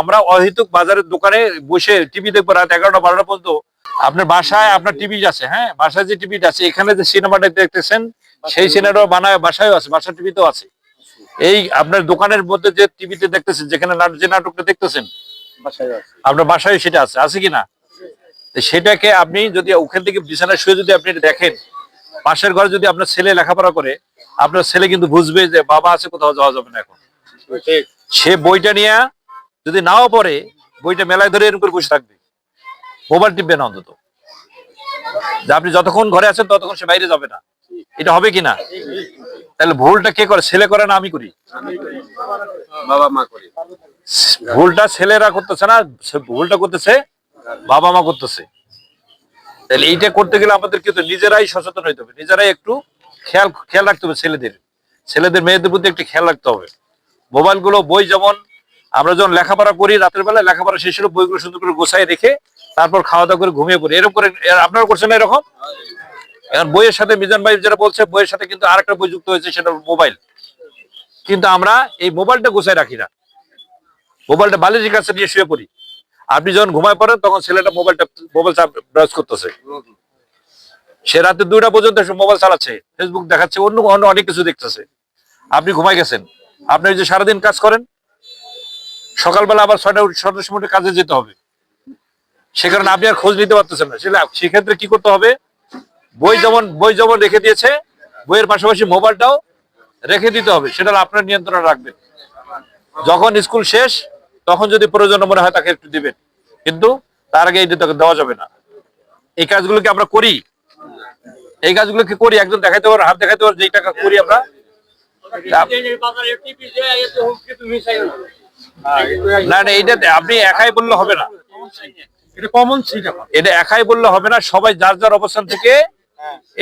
আমরা অহেতুক বাজারের দোকানে বসে টিভি দেখব রাত এগারোটা বারোটা পর্যন্ত। আপনার বাসায় আপনার টিভি আছে হ্যাঁ? বাসায় যে টিভিটা আছে এখানে যে সিনেমাটা দেখতেছেন সেই সিনেমাটা বানায় বাসায়ও আছে বাসার টিভিতেও আছে। এই আপনার দোকানের মধ্যে যে টিভিতে দেখতেছেন যেখানে যে নাটকটা দেখতেছেন আপনার বাসায় সেটা আছে আছে কি না? সেটাকে আপনি যদি ওখান থেকে বিছানায় শুয়ে যদি আপনি দেখেন পাশের ঘরে যদি আপনার ছেলে লেখাপড়া করে আপনার ছেলে কিন্তু বুঝবে যে বাবা আছে কোথাও যাওয়া যাবে না এখন। সে বইটা নিয়ে যদি নাও পড়ে বইটা মেলায় ধরে এরকম করে বসে থাকবে। মোবাইল টিপবে না অন্তত। যে আপনি যতক্ষণ ঘরে আছেন ততক্ষণ সে বাইরে যাবে না। এটা হবে কি না? তাহলে ভুলটা কে করে? ছেলে করে না আমি করি? বাবা মা করে। ভুলটা ছেলেরা করতেছে না ভুলটা করতেছে বাবা মা করতেছে। তাহলে এইটা করতে গেলে আমাদের কিন্তু নিজেরাই সচেতন হইতে হবে। নিজেরাই একটু খেয়াল খেয়াল রাখতে হবে ছেলেদের। ছেলেদের মেয়েদের প্রতি একটু খেয়াল রাখতে হবে। মোবাইলগুলো বই যেমন আমরা যখন লেখাপড়া করি, রাতের বেলা লেখাপড়া শেষ হলো বইগুলো সুন্দর করে গোছায় রেখে তারপর খাওয়া দাওয়া করে ঘুমিয়ে পড়ি। এরকম করে আপনারা করছেন এরকম? এখন বইয়ের সাথে মিজান ভাই যেটা বলছে, বইয়ের সাথে কিন্তু আরেকটা বই যুক্ত হয়েছে, সেটা মোবাইল। কিন্তু আমরা এই মোবাইলটা গোছায় রাখি না। মোবাইলটা বালিশের কাছে নিয়ে শুয়ে পড়ি। আপনি যখন ঘুমায় পড়েন, তখন ছেলেটা মোবাইলটা মোবাইল ব্রাউজ করতেছে। সে রাতে দুইটা পর্যন্ত মোবাইল চালাচ্ছে ফেসবুক দেখাচ্ছে, অন্য অন্য অনেক কিছু দেখতেছে। আপনি ঘুমাই গেছেন। আপনি যে সারাদিন কাজ করেন সকালবেলা আবার ছয়টা ছটার সময় কাজে যেতে হবে। সে কারণে আপনি আর খোঁজ নিতে পারতেছেন না। সেটা সেক্ষেত্রে কি করতে হবে? বই যেমন বই যেমন রেখে দিয়েছে, বইয়ের পাশাপাশি মোবাইলটাও রেখে দিতে হবে। সেটা আপনার নিয়ন্ত্রণে রাখবেন। যখন স্কুল শেষ, তখন যদি প্রয়োজন মনে হয় তাকে একটু দিবেন। কিন্তু তার আগে এটা তাকে দেওয়া যাবে না। এই কাজগুলো কি আমরা করি? এই কাজগুলো কি করি? একজন দেখাইতে পারো, হাত দেখাইতে পারো, যেই টাকা করি আমরা। না না এইটা আপনি একাই বললে হবে না। এটা একাই বললে হবে না সবাই যার যার অবস্থান থেকে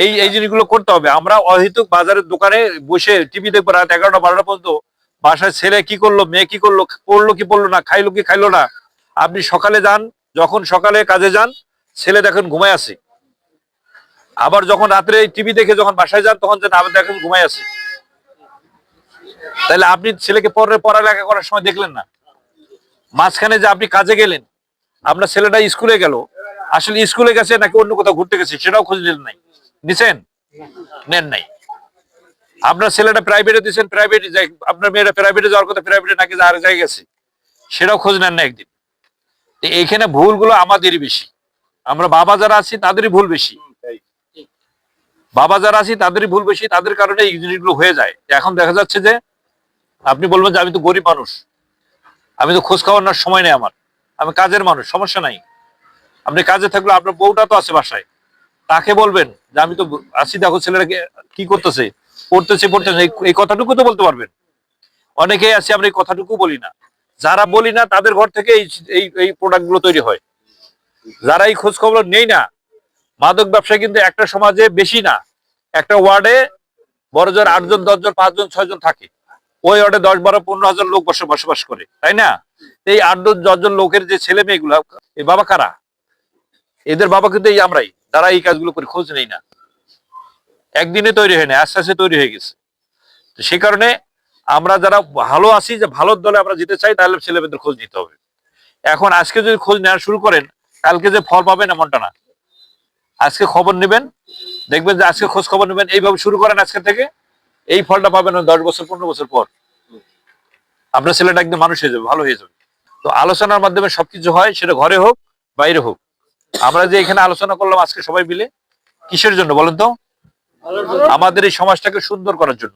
এই এই জিনিসগুলো করতে হবে। আমরা অহেতুক বাজারের দোকানে বসে টিভি দেখব রাত এগারোটা বারোটা পর্যন্ত। বাসায় ছেলে কি করল মেয়ে কি করল পড়ল কি পড়ল না খাইলো কি খাইলো না। আপনি সকালে যান যখন সকালে কাজে যান ছেলে দেখেন ঘুমায় আছে। আবার যখন রাত্রে টিভি দেখে যখন বাসায় যান তখন যেন আবার দেখেন ঘুমায় আছে। তাহলে আপনি ছেলেকে পরে পড়ালেখা করার সময় দেখলেন না? মাঝখানে যে আপনি কাজে গেলেন, আপনার ছেলেটা স্কুলে গেল, আসলে স্কুলে গেছে নাকি অন্য কোথাও ঘুরতে গেছে সেটাও খোঁজ নিলেন নাই? নিছেন? নেন নাই। আপনার ছেলেটা প্রাইভেটে দিচ্ছেন প্রাইভেটে যাই, আপনার মেয়েটা প্রাইভেটে যাওয়ার কথা প্রাইভেটে নাকি আর জায়গায় গেছে, সেটাও খোঁজ নেন না একদিন। এইখানে ভুলগুলো আমাদেরই বেশি। আমরা বাবা যারা আছি, তাদেরই ভুল বেশি। বাবা যারা আছি, তাদেরই ভুল বেশি, তাদের কারণে এই জিনিসগুলো হয়ে যায়। এখন দেখা যাচ্ছে যে আপনি বলবেন যে আমি তো গরিব মানুষ। আমি তো খোঁজ খাওয়ার নেওয়ার সময় নেই আমার। আমি কাজের মানুষ, সমস্যা নাই। আপনি কাজে থাকলে আপনার বউটা তো আছে বাসায়। তাকে বলবেন যে আমি তো আসি দেখো ছেলেটাকে কি করতেছে? পড়তেছে পড়তেছে, এই- কথাটুকু তো বলতে পারবেন। অনেকেই আছে, আমরা এই কথাটুকু বলি না। যারা বলি না, তাদের ঘর থেকে এই এই এই প্রোডাক্টগুলো তৈরি হয়। যারা এই খোঁজ খবর নেই না, মাদক ব্যবসা কিন্তু একটা সমাজে বেশি না। একটা ওয়ার্ডে বড় জোর আটজন, দশজন, পাঁচজন, ছয়জন থাকে। ওই ওয়ার্ডে দশ বারো, পনেরো হাজার লোক বসে বসবাস করে, তাই না? এই আট দশ দশজন লোকের যে ছেলে মেয়েগুলো এই বাবা কারা? এদের বাবা কিন্তু এই আমরাই, তারা এই কাজগুলো করে খোঁজ নেই না। একদিনে তৈরি হয় না, আস্তে আস্তে তৈরি হয়ে গেছে। তো সে কারণে আমরা যারা ভালো আছি, যে ভালো দলে আমরা যেতে চাই, তাহলে ছেলে মেয়েদের খোঁজ নিতে হবে। এখন আজকে যদি খোঁজ নেওয়া শুরু করেন, কালকে যে ফল পাবেন এমনটা না। আজকে খবর নেবেন, দেখবেন যে আজকে খোঁজ খবর নেবেন, এইভাবে শুরু করেন আজকে থেকে। এই ফলটা পাবেন দশ বছর, পনেরো বছর পর। আপনার ছেলেটা একদম মানুষ হয়ে যাবে, ভালো হয়ে যাবে। তো আলোচনার মাধ্যমে সবকিছু হয়, সেটা ঘরে হোক, বাইরে হোক। আমরা যে এখানে আলোচনা করলাম আজকে সবাই মিলে, কিসের জন্য বলেন তো? আমাদের এই সমাজটাকে সুন্দর করার জন্য।